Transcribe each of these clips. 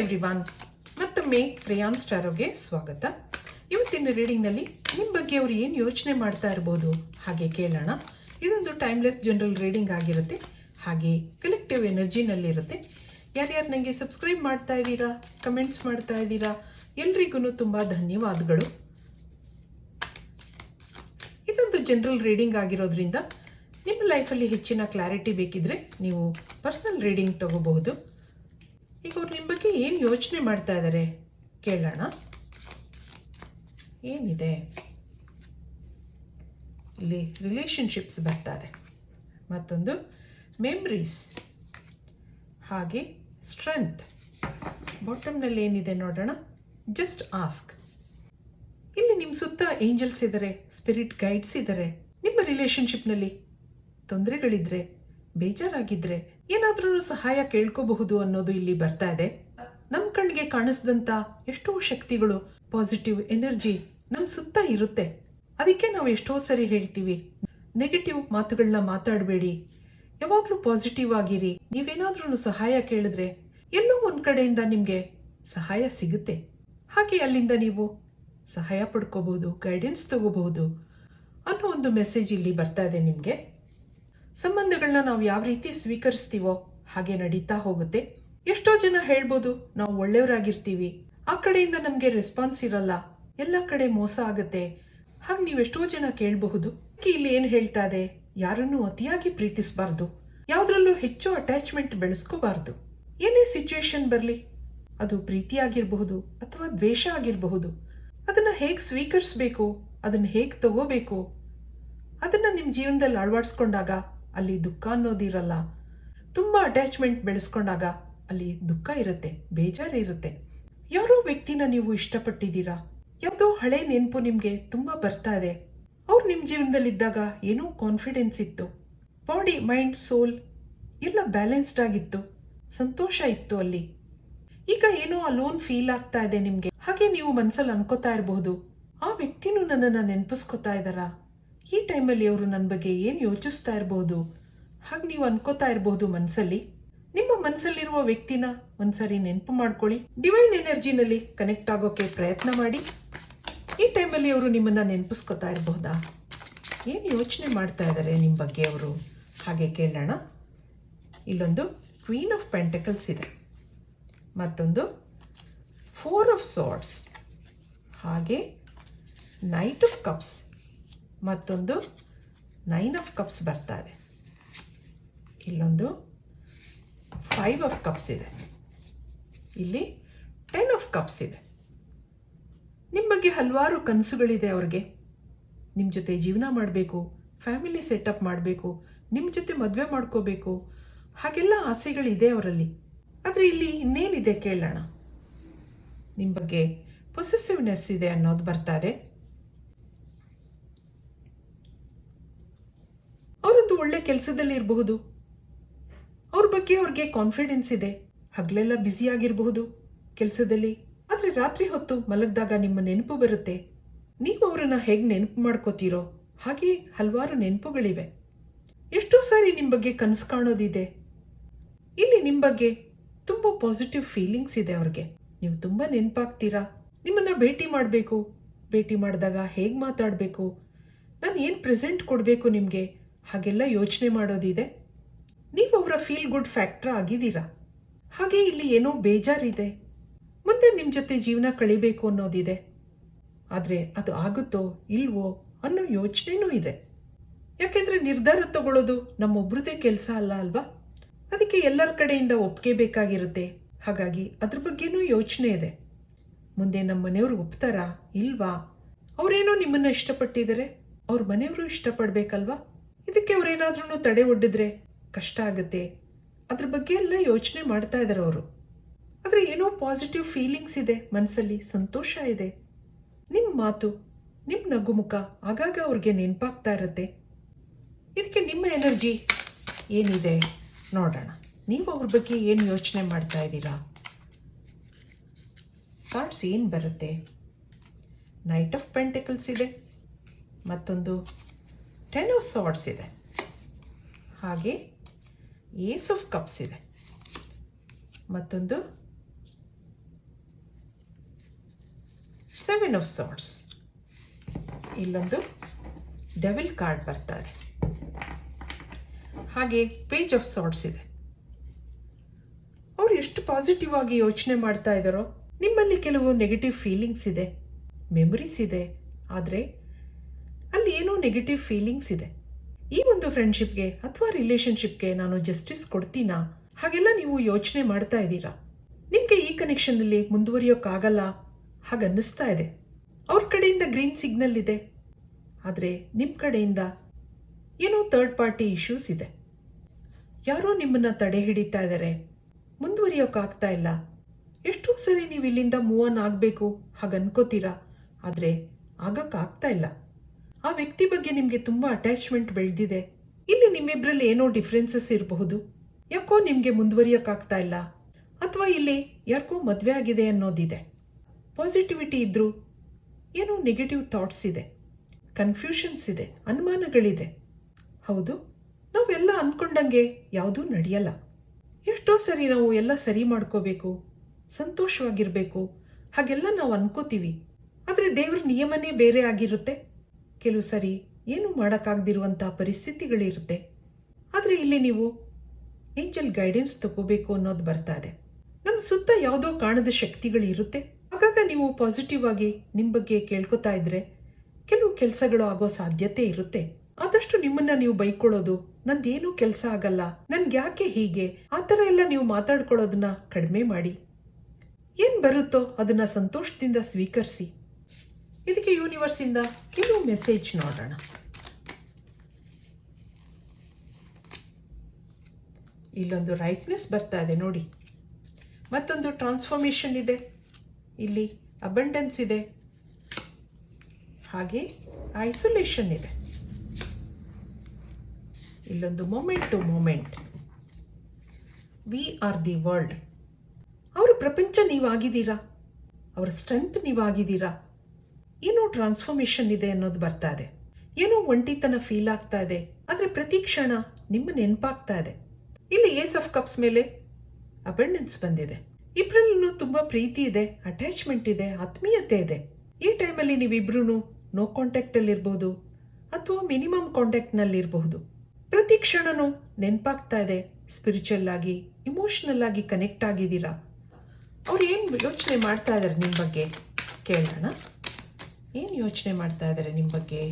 Everyone ಮತ್ತೊಮ್ಮೆ rayon ಸ್ಟಾರೋಗೆ ಸ್ವಾಗತ. ಇವತ್ತಿನ ರೀಡಿಂಗ್ನಲ್ಲಿ ನಿಮ್ಮ ಬಗ್ಗೆ ಅವರು ಏನು ಯೋಚನೆ ಮಾಡ್ತಾ ಇರ್ಬೋದು ಹಾಗೆ ಕೇಳೋಣ. ಇದೊಂದು ಟೈಮ್ಲೆಸ್ ಜನರಲ್ ರೀಡಿಂಗ್ ಆಗಿರುತ್ತೆ. ಹಾಗೆ ಕಲೆಕ್ಟಿವ್ ಎನರ್ಜಿನಲ್ಲಿರುತ್ತೆ ಯಾರ್ಯಾರು ನನಗೆ ಸಬ್ಸ್ಕ್ರೈಬ್ ಮಾಡ್ತಾ ಇದ್ದೀರಾ ಕಮೆಂಟ್ಸ್ ಮಾಡ್ತಾ ಇದ್ದೀರಾ ಎಲ್ರಿಗೂ ತುಂಬ ಧನ್ಯವಾದಗಳು. ಇದೊಂದು ಜನರಲ್ ರೀಡಿಂಗ್ ಆಗಿರೋದ್ರಿಂದ ನಿಮ್ಮ ಲೈಫಲ್ಲಿ ಹೆಚ್ಚಿನ ಕ್ಲಾರಿಟಿ ಬೇಕಿದ್ರೆ ನೀವು ಪರ್ಸನಲ್ ರೀಡಿಂಗ್ ತಗೋಬಹುದು. ಈಗ ಅವ್ರು ನಿಮ್ಮ ಬಗ್ಗೆ ಏನು ಯೋಚನೆ ಮಾಡ್ತಾ ಇದ್ದಾರೆ ಕೇಳೋಣ. ಏನಿದೆ? ಇಲ್ಲಿ ರಿಲೇಷನ್ಶಿಪ್ಸ್ ಬರ್ತಾ ಇದೆ. ಮತ್ತೊಂದು ಮೆಮ್ರೀಸ್ ಹಾಗೆ ಸ್ಟ್ರೆಂತ್ ಬಾಟಮ್ನಲ್ಲಿ ಏನಿದೆ ನೋಡೋಣ? ಜಸ್ಟ್ ಆಸ್ಕ್ ಇಲ್ಲಿ ನಿಮ್ಮ ಸುತ್ತ ಏಂಜಲ್ಸ್ ಇದ್ದಾರೆ ಸ್ಪಿರಿಟ್ ಗೈಡ್ಸ್ ಇದ್ದಾರೆ ನಿಮ್ಮ ರಿಲೇಷನ್ಶಿಪ್ನಲ್ಲಿ ತೊಂದರೆಗಳಿದ್ರೆ, ಬೇಜಾರಾಗಿದ್ರೆ ಏನಾದ್ರೂ ಸಹಾಯ ಕೇಳ್ಕೋಬಹುದು ಅನ್ನೋದು ಇಲ್ಲಿ ಬರ್ತಾ ಇದೆ. ನಮ್ಮ ಕಣ್ಣಿಗೆ ಕಾಣಿಸ್ದಂತ ಎಷ್ಟೋ ಶಕ್ತಿಗಳು ಪಾಸಿಟಿವ್ ಎನರ್ಜಿ ನಮ್ಮ ಸುತ್ತ ಇರುತ್ತೆ. ಅದಕ್ಕೆ ನಾವು ಎಷ್ಟೋ ಸರಿ ಹೇಳ್ತೀವಿ. ನೆಗೆಟಿವ್ ಮಾತುಗಳನ್ನ ಮಾತಾಡಬೇಡಿ. ಯಾವಾಗಲೂ ಪಾಸಿಟಿವ್ ಆಗಿರಿ. ನೀವೇನಾದ್ರೂ ಸಹಾಯ ಕೇಳಿದ್ರೆ ಎಲ್ಲೋ ಒಂದ್ ಕಡೆಯಿಂದ ನಿಮಗೆ ಸಹಾಯ ಸಿಗುತ್ತೆ. ಹಾಗೆ ಅಲ್ಲಿಂದ ನೀವು ಸಹಾಯ ಪಡ್ಕೋಬಹುದು ಗೈಡೆನ್ಸ್ ತಗೋಬಹುದು ಅನ್ನೋ ಒಂದು ಮೆಸೇಜ್ ಇಲ್ಲಿ ಬರ್ತಾ ಇದೆ ನಿಮಗೆ. ಸಂಬಂಧಗಳನ್ನ ನಾವು ಯಾವ ರೀತಿ ಸ್ವೀಕರಿಸ್ತೀವೋ ಹಾಗೆ ನಡೀತಾ ಹೋಗುತ್ತೆ. ಎಷ್ಟೋ ಜನ ಹೇಳ್ಬೋದು, ನಾವು ಒಳ್ಳೆಯವರಾಗಿರ್ತೀವಿ. ಆ ಕಡೆಯಿಂದ ನಮಗೆ ರೆಸ್ಪಾನ್ಸ್ ಇರಲ್ಲ. ಎಲ್ಲ ಕಡೆ ಮೋಸ ಆಗುತ್ತೆ. ಹಾಗೆ ನೀವು ಎಷ್ಟೋ ಜನ ಕೇಳಬಹುದು. ಇಲ್ಲಿ ಏನು ಹೇಳ್ತಾ ಇದೆ? ಯಾರನ್ನು ಅತಿಯಾಗಿ ಪ್ರೀತಿಸಬಾರ್ದು. ಯಾವುದ್ರಲ್ಲೂ ಹೆಚ್ಚು ಅಟ್ಯಾಚ್ಮೆಂಟ್ ಬೆಳೆಸ್ಕೋಬಾರ್ದು. ಏನೇ ಸಿಚುವೇಶನ್ ಬರಲಿ, ಅದು ಪ್ರೀತಿ ಆಗಿರಬಹುದು ಅಥವಾ ದ್ವೇಷ ಆಗಿರಬಹುದು. ಅದನ್ನ ಹೇಗೆ ಸ್ವೀಕರಿಸಬೇಕು? ಅದನ್ನು ಹೇಗೆ ತಗೋಬೇಕು? ಅದನ್ನ ನಿಮ್ಮ ಜೀವನದಲ್ಲಿ ಅಳವಡಿಸ್ಕೊಂಡಾಗ ಅಲ್ಲಿ ದುಃಖ ಅನ್ನೋದಿರಲ್ಲ. ತುಂಬಾ ಅಟ್ಯಾಚ್ಮೆಂಟ್ ಬೆಳೆಸ್ಕೊಂಡಾಗ ಅಲ್ಲಿ ದುಃಖ ಇರುತ್ತೆ, ಬೇಜಾರು ಇರುತ್ತೆ. ಯಾರೋ ವ್ಯಕ್ತಿನ ನೀವು ಇಷ್ಟಪಟ್ಟಿದ್ದೀರಾ? ಯಾವುದೋ ಹಳೆ ನೆನಪು ನಿಮಗೆ ತುಂಬಾ ಬರ್ತಾ ಇದೆ. ಅವ್ರು ನಿಮ್ಮ ಜೀವನದಲ್ಲಿದ್ದಾಗ ಏನೋ ಕಾನ್ಫಿಡೆನ್ಸ್ ಇತ್ತು. ಬಾಡಿ ಮೈಂಡ್ ಸೋಲ್ ಎಲ್ಲ ಬ್ಯಾಲೆನ್ಸ್ಡ್ ಆಗಿತ್ತು. ಸಂತೋಷ ಇತ್ತು ಅಲ್ಲಿ. ಈಗ ಏನೋ ಅಲೋನ್ ಫೀಲ್ ಆಗ್ತಾ ಇದೆ ನಿಮಗೆ. ಹಾಗೆ ನೀವು ಮನಸ್ಸಲ್ಲಿ ಅನ್ಕೋತಾ ಇರಬಹುದು ಆ ವ್ಯಕ್ತಿನೂ ನನ್ನನ್ನು ನೆನಪಿಸ್ಕೋತಾ ಇದ್ದಾರಾ? ಈ ಟೈಮಲ್ಲಿ ಅವರು ನನ್ನ ಬಗ್ಗೆ ಏನು ಯೋಚಿಸ್ತಾ ಇರ್ಬೋದು? ಹಾಗೆ ನೀವು ಅನ್ಕೋತಾ ಇರಬಹುದು ಮನಸ್ಸಲ್ಲಿ ನಿಮ್ಮ ಮನಸ್ಸಲ್ಲಿರುವ ವ್ಯಕ್ತಿನ ಒಂದ್ಸರಿ ನೆನಪು ಮಾಡ್ಕೊಳ್ಳಿ. ಡಿವೈನ್ ಎನರ್ಜಿನಲ್ಲಿ ಕನೆಕ್ಟ್ ಆಗೋಕೆ ಪ್ರಯತ್ನ ಮಾಡಿ. ಈ ಟೈಮಲ್ಲಿ ಅವರು ನಿಮ್ಮನ್ನ ನೆನಪಿಸ್ಕೋತಾ ಇರಬಹುದಾ ಏನು ಯೋಚನೆ ಮಾಡ್ತಾ ಇದ್ದಾರೆ ನಿಮ್ಮ ಬಗ್ಗೆ ಅವರು? ಹಾಗೆ ಕೇಳೋಣ. ಇಲ್ಲೊಂದು ಕ್ವೀನ್ ಆಫ್ ಪೆಂಟಕಲ್ಸ್ ಇದೆ. ಮತ್ತೊಂದು ಫೋರ್ ಆಫ್ ಸಾರ್ಟ್ಸ್ ಹಾಗೆ ನೈಟ್ ಆಫ್ ಕಪ್ಸ್ ಮತ್ತೊಂದು ನೈನ್ ಆಫ್ ಕಪ್ಸ್ ಬರ್ತಾ ಇದೆ ಇಲ್ಲೊಂದು ಫೈವ್ ಆಫ್ ಕಪ್ಸ್ ಇದೆ. ಇಲ್ಲಿ ಟೆನ್ ಆಫ್ ಕಪ್ಸ್ ಇದೆ. ನಿಮ್ಮ ಬಗ್ಗೆ ಹಲವಾರು ಕನಸುಗಳಿದೆ ಅವ್ರಿಗೆ. ನಿಮ್ಮ ಜೊತೆ ಜೀವನ ಮಾಡಬೇಕು ಫ್ಯಾಮಿಲಿ ಸೆಟಪ್ ಮಾಡಬೇಕು ನಿಮ್ಮ ಜೊತೆ ಮದುವೆ ಮಾಡ್ಕೋಬೇಕು, ಹಾಗೆಲ್ಲ ಆಸೆಗಳಿದೆ ಅವರಲ್ಲಿ. ಆದರೆ ಇಲ್ಲಿ ಇನ್ನೇನಿದೆ ಕೇಳೋಣ. ನಿಮ್ಮ ಬಗ್ಗೆ ಪೊಸೆಸಿವ್ನೆಸ್ ಇದೆ ಅನ್ನೋದು ಬರ್ತಾ ಇದೆ ಅವರೊಂದು ಒಳ್ಳೆ ಕೆಲಸದಲ್ಲಿ ಇರಬಹುದು. ಅವ್ರ ಬಗ್ಗೆ ಅವ್ರಿಗೆ ಕಾನ್ಫಿಡೆನ್ಸ್ ಇದೆ. ಹಗಲೆಲ್ಲ ಬ್ಯುಸಿ ಆಗಿರಬಹುದು. ಕೆಲಸದಲ್ಲಿ. ಆದರೆ ರಾತ್ರಿ ಹೊತ್ತು ಮಲಗಿದಾಗ ನಿಮ್ಮ ನೆನಪು ಬರುತ್ತೆ. ನೀವು ಅವರನ್ನು ಹೇಗೆ ನೆನಪು ಮಾಡ್ಕೋತೀರೋ, ಹಾಗೆ ಹಲವಾರು ನೆನಪುಗಳಿವೆ. ಎಷ್ಟೋ ಸಾರಿ ನಿಮ್ಮ ಬಗ್ಗೆ ಕನಸು ಕಾಣೋದಿದೆ. ಇಲ್ಲಿ ನಿಮ್ಮ ಬಗ್ಗೆ ತುಂಬ ಪಾಸಿಟಿವ್ ಫೀಲಿಂಗ್ಸ್ ಇದೆ ಅವ್ರಿಗೆ. ನೀವು ತುಂಬ ನೆನಪಾಗ್ತೀರಾ? ನಿಮ್ಮನ್ನ ಭೇಟಿ ಮಾಡಬೇಕು. ಭೇಟಿ ಮಾಡಿದಾಗ ಹೇಗೆ ಮಾತಾಡಬೇಕು? ನಾನು ಏನು ಪ್ರೆಸೆಂಟ್ ಕೊಡಬೇಕು ನಿಮಗೆ? ಹಾಗೆಲ್ಲ ಯೋಚನೆ ಮಾಡೋದಿದೆ. ನೀವು ಅವರ ಫೀಲ್ ಗುಡ್ ಫ್ಯಾಕ್ಟರ್ ಆಗಿದ್ದೀರಾ? ಹಾಗೆ ಇಲ್ಲಿ ಏನೋ ಬೇಜಾರಿದೆ. ಮುಂದೆ ನಿಮ್ಮ ಜೊತೆ ಜೀವನ ಕಳಿಬೇಕು ಅನ್ನೋದಿದೆ. ಆದರೆ ಅದು ಆಗುತ್ತೋ ಇಲ್ವೋ ಅನ್ನೋ ಯೋಚನೆನೂ ಇದೆ. ಯಾಕೆಂದರೆ ನಿರ್ಧಾರ ತಗೊಳ್ಳೋದು ನಮ್ಮೊಬ್ಬರದೇ ಕೆಲಸ ಅಲ್ಲ ಅಲ್ವಾ? ಅದಕ್ಕೆ ಎಲ್ಲರ ಕಡೆಯಿಂದ ಒಪ್ಪಿಗೆ ಬೇಕಾಗಿರುತ್ತೆ. ಹಾಗಾಗಿ ಅದ್ರ ಬಗ್ಗೆನೂ ಯೋಚನೆ ಇದೆ. ಮುಂದೆ ನಮ್ಮ ಮನೆಯವರು ಒಪ್ತಾರಾ? ಇಲ್ವಾ? ಅವರೇನೋ ನಿಮ್ಮನ್ನು ಇಷ್ಟಪಟ್ಟಿದ್ದಾರೆ ಅವ್ರ ಮನೆಯವರು ಇಷ್ಟಪಡ್ಬೇಕಲ್ವಾ? ಇದಕ್ಕೆ ಅವರೇನಾದ್ರೂ ತಡೆ ಒಡ್ಡಿದ್ರೆ ಕಷ್ಟ ಆಗುತ್ತೆ. ಅದ್ರ ಬಗ್ಗೆ ಎಲ್ಲ ಯೋಚನೆ ಮಾಡ್ತಾ ಇದ್ದಾರೆ ಅವರು. ಆದರೆ ಏನೋ ಪಾಸಿಟಿವ್ ಫೀಲಿಂಗ್ಸ್ ಇದೆ ಮನಸ್ಸಲ್ಲಿ ಸಂತೋಷ ಇದೆ. ನಿಮ್ಮ ಮಾತು ನಿಮ್ಮ ನಗುಮುಖ ಆಗಾಗ ಅವ್ರಿಗೆ ನೆನಪಾಗ್ತಾ ಇರುತ್ತೆ. ಇದಕ್ಕೆ ನಿಮ್ಮ ಎನರ್ಜಿ ಏನಿದೆ ನೋಡೋಣ. ನೀವು ಅವ್ರ ಬಗ್ಗೆ ಏನು ಯೋಚನೆ ಮಾಡ್ತಾ ಇದ್ದೀರಾ? ಕಾರ್ಡ್ಸ್ ಏನು ಬರುತ್ತೆ? ನೈಟ್ ಆಫ್ ಪೆಂಟಿಕಲ್ಸ್ ಇದೆ. ಮತ್ತೊಂದು ಟೆನ್ ಆಫ್ ಸಾರ್ಟ್ಸ್ ಇದೆ. ಹಾಗೆ ಏಸ್ ಆಫ್ ಕಪ್ಸ್ ಇದೆ. ಮತ್ತೊಂದು ಸೆವೆನ್ ಆಫ್ ಸಾಟ್ಸ್ ಇಲ್ಲೊಂದು ಡೆವಿಲ್ ಕಾರ್ಡ್ ಬರ್ತಾ ಇದೆ. ಹಾಗೆ ಪೇಜ್ ಆಫ್ ಸಾಟ್ಸ್ ಇದೆ. ಅವ್ರು ಎಷ್ಟು ಪಾಸಿಟಿವ್ ಆಗಿ ಯೋಚನೆ ಮಾಡ್ತಾ ಇದ್ದಾರೋ, ನಿಮ್ಮಲ್ಲಿ ಕೆಲವು ನೆಗೆಟಿವ್ ಫೀಲಿಂಗ್ಸ್ ಇದೆ, ಮೆಮೊರೀಸ್ ಇದೆ, ಆದರೆ ಏನೋ ನೆಗೆಟಿವ್ ಫೀಲಿಂಗ್ಸ್ ಇದೆ. ಈ ಒಂದು ಫ್ರೆಂಡ್ಶಿಪ್ಗೆ ಅಥವಾ ರಿಲೇಶನ್ಶಿಪ್ಗೆ ನಾನು ಜಸ್ಟಿಸ್ ಕೊಡ್ತೀನಾ? ಹಾಗೆಲ್ಲ ನೀವು ಯೋಚನೆ ಮಾಡ್ತಾ ಇದ್ದೀರಾ? ನಿಮಗೆ ಈ ಕನೆಕ್ಷನ್ನಲ್ಲಿ ಮುಂದುವರಿಯೋಕ್ಕಾಗಲ್ಲ? ಹಾಗನ್ನಿಸ್ತಾ ಇದೆ. ಅವ್ರ ಕಡೆಯಿಂದ ಗ್ರೀನ್ ಸಿಗ್ನಲ್ ಇದೆ. ಆದರೆ ನಿಮ್ಮ ಕಡೆಯಿಂದ ಏನೋ ಥರ್ಡ್ ಪಾರ್ಟಿ ಇಶ್ಯೂಸ್ ಇದೆ. ಯಾರೋ ನಿಮ್ಮನ್ನ ತಡೆ ಹಿಡಿತಾ ಇದ್ದಾರೆ ಮುಂದುವರಿಯೋಕ್ಕಾಗ್ತಾ ಇಲ್ಲ. ಎಷ್ಟೋ ಸರಿ ನೀವು ಇಲ್ಲಿಂದ ಮೂವ್ ಆನ್ ಆಗಬೇಕು. ಹಾಗೆ ಅನ್ಕೋತೀರಾ ಆದರೆ ಆಗಕ್ಕಾಗ್ತಾ ಇಲ್ಲ. ಆ ವ್ಯಕ್ತಿ ಬಗ್ಗೆ ನಿಮಗೆ ತುಂಬ ಅಟ್ಯಾಚ್ಮೆಂಟ್ ಬೆಳೆದಿದೆ. ಇಲ್ಲಿ ನಿಮ್ಮಿಬ್ಬರಲ್ಲಿ ಏನೋ ಡಿಫ್ರೆನ್ಸಸ್ ಇರಬಹುದು. ಯಾಕೋ ನಿಮಗೆ ಮುಂದುವರಿಯೋಕ್ಕಾಗ್ತಾ ಇಲ್ಲ. ಅಥವಾ ಇಲ್ಲಿ ಯಾರಿಗೋ ಮದುವೆ ಆಗಿದೆ ಅನ್ನೋದಿದೆ. ಪಾಸಿಟಿವಿಟಿ ಇದ್ದರೂ ಏನೋ ನೆಗೆಟಿವ್ ಥಾಟ್ಸ್ ಇದೆ. ಕನ್ಫ್ಯೂಷನ್ಸ್ ಇದೆ. ಅನುಮಾನಗಳಿದೆ. ಹೌದು, ನಾವೆಲ್ಲ ಅಂದ್ಕೊಂಡಂಗೆ ಯಾವುದೂ ನಡೆಯಲ್ಲ. ಎಷ್ಟೋ ಸರಿ ನಾವು ಎಲ್ಲ ಸರಿ ಮಾಡ್ಕೋಬೇಕು, ಸಂತೋಷವಾಗಿರಬೇಕು, ಹಾಗೆಲ್ಲ ನಾವು ಅನ್ಕೋತೀವಿ. ಆದರೆ ದೇವ್ರ ನಿಯಮನೇ ಬೇರೆ ಆಗಿರುತ್ತೆ. ಕೆಲವು ಸರಿ ಏನು ಮಾಡೋಕ್ಕಾಗದಿರುವಂಥ ಪರಿಸ್ಥಿತಿಗಳಿರುತ್ತೆ. ಆದರೆ ಇಲ್ಲಿ ನೀವು ಏಂಜಲ್ ಗೈಡೆನ್ಸ್ ತಗೋಬೇಕು ಅನ್ನೋದು ಬರ್ತಾ ಇದೆ. ನಮ್ಮ ಸುತ್ತ ಯಾವುದೋ ಕಾಣದ ಶಕ್ತಿಗಳು ಇರುತ್ತೆ ಆಗಾಗ ನೀವು ಪಾಸಿಟಿವ್ ಆಗಿ ನಿಮ್ಮ ಬಗ್ಗೆ ಕೇಳ್ಕೊತಾ ಇದ್ರೆ ಕೆಲವು ಕೆಲಸಗಳು ಆಗೋ ಸಾಧ್ಯತೆ ಇರುತ್ತೆ. ಆದಷ್ಟು ನಿಮ್ಮನ್ನ ನೀವು ಬೈಕೊಳ್ಳೋದು ನಂದೇನು ಕೆಲಸ ಆಗಲ್ಲ. ನನ್ಗೆ ಯಾಕೆ ಹೀಗೆ? ಆ ಥರ ಎಲ್ಲ ನೀವು ಮಾತಾಡ್ಕೊಳ್ಳೋದನ್ನ ಕಡಿಮೆ ಮಾಡಿ. ಏನು ಬರುತ್ತೋ ಅದನ್ನ ಸಂತೋಷದಿಂದ ಸ್ವೀಕರಿಸಿ. ಇದಕ್ಕೆ ಯೂನಿವರ್ಸಿಂದ ಕೆಲವು ಮೆಸೇಜ್ ನೋಡೋಣ. ಇಲ್ಲೊಂದು ರೈಟ್ನೆಸ್ ಬರ್ತಾ ಇದೆ, ನೋಡಿ. ಮತ್ತೊಂದು ಟ್ರಾನ್ಸ್ಫಾರ್ಮೇಷನ್ ಇದೆ. ಇಲ್ಲಿ ಅಬಂಡೆನ್ಸ್ ಇದೆ. ಹಾಗೆ ಐಸೋಲೇಷನ್ ಇದೆ. ಇಲ್ಲೊಂದು moment to moment we are the world ಅವರ ಪ್ರಪಂಚ ನೀವಾಗಿದ್ದೀರಾ? ಅವರ ಸ್ಟ್ರೆಂತ್ ನೀವಾಗಿದ್ದೀರಾ? ಏನೋ ಟ್ರಾನ್ಸ್ಫಾರ್ಮೇಷನ್ ಇದೆ ಅನ್ನೋದು ಬರ್ತಾ ಇದೆ. ಏನೋ ಒಂಟಿತನ ಫೀಲ್ ಆಗ್ತಾ ಇದೆ. ಆದರೆ ಪ್ರತಿ ಕ್ಷಣ ನಿಮ್ಮ ನೆನಪಾಗ್ತಾ ಇದೆ. ಇಲ್ಲಿ ಏಸ್ ಆಫ್ ಕಪ್ಸ್ ಮೇಲೆ ಅಬಂಡೆನ್ಸ್ ಬಂದಿದೆ. ಇಬ್ಬರಲ್ಲೂ ತುಂಬ ಪ್ರೀತಿ ಇದೆ ಅಟ್ಯಾಚ್ಮೆಂಟ್ ಇದೆ, ಆತ್ಮೀಯತೆ ಇದೆ. ಈ ಟೈಮಲ್ಲಿ ನೀವಿಬ್ರು ನೋ ಕಾಂಟ್ಯಾಕ್ಟಲ್ಲಿ ಇರ್ಬೋದು ಅಥವಾ ಮಿನಿಮಮ್ ಕಾಂಟ್ಯಾಕ್ಟ್ನಲ್ಲಿ ಇರಬಹುದು. ಪ್ರತಿ ಕ್ಷಣನೂ ನೆನಪಾಗ್ತಾ ಇದೆ ಸ್ಪಿರಿಚುವಲ್ ಆಗಿ ಇಮೋಷನಲ್ ಆಗಿ ಕನೆಕ್ಟ್ ಆಗಿದ್ದೀರಾ? ಅವ್ರು ಏನು ಯೋಚನೆ ಮಾಡ್ತಾ ಇದ್ದಾರೆ ನಿಮ್ಮ ಬಗ್ಗೆ? ಕೇಳೋಣ. ಏನು ಯೋಚನೆ ಮಾಡ್ತಾ ಇದ್ದಾರೆ ನಿಮ್ಮ ಬಗ್ಗೆ?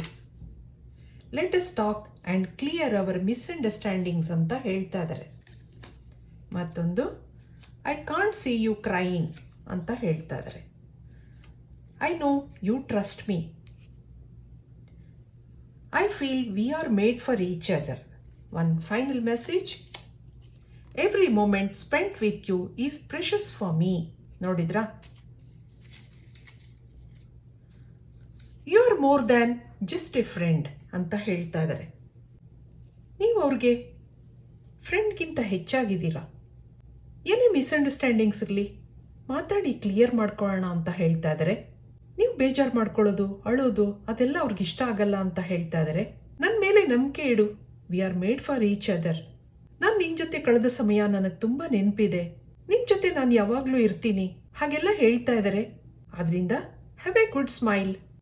Let us talk and clear our misunderstandings ಅಂತ ಹೇಳ್ತಾ ಇದ್ದಾರೆ ಮತ್ತೊಂದು I can't see you crying ಅಂತ ಹೇಳ್ತಾ ಇದ್ದಾರೆ I know you trust me I feel we are made for each other one final message every moment spent with you is precious for me ನೋಡಿದ್ರಾ? You are more than just a friend ಅಂತ ಹೇಳ್ತಾ ಇದ್ದಾರೆ ನೀವು ಅವ್ರಿಗೆ ಫ್ರೆಂಡ್ಗಿಂತ ಹೆಚ್ಚಾಗಿದ್ದೀರಾ. ಏನೇ misunderstandings ಇರಲಿ, ಮಾತಾಡಿ clear ಮಾಡ್ಕೊಳ್ಳೋಣ ಅಂತ ಹೇಳ್ತಾ ಇದ್ದಾರೆ ನೀವು ಬೇಜಾರು ಮಾಡ್ಕೊಳ್ಳೋದು, ಅಳೋದು, ಅದೆಲ್ಲ ಅವ್ರಿಗೆ ಇಷ್ಟ ಆಗಲ್ಲ ಅಂತ ಹೇಳ್ತಾ ಇದ್ದಾರೆ ನನ್ನ ಮೇಲೆ ನಂಬಿಕೆ ಇಡು we are made for each other ನಾನು ನಿನ್ನ ಜೊತೆ ಕಳೆದ ಸಮಯ ನನಗೆ ತುಂಬ ನೆನಪಿದೆ. ನಿನ್ನ ಜೊತೆ ನಾನು ಯಾವಾಗಲೂ ಇರ್ತೀನಿ. ಹಾಗೆಲ್ಲ ಹೇಳ್ತಾ ಇದ್ದಾರೆ ಆದ್ರಿಂದ ಹ್ಯಾವ್ ಎ ಗುಡ್ ಸ್ಮೈಲ್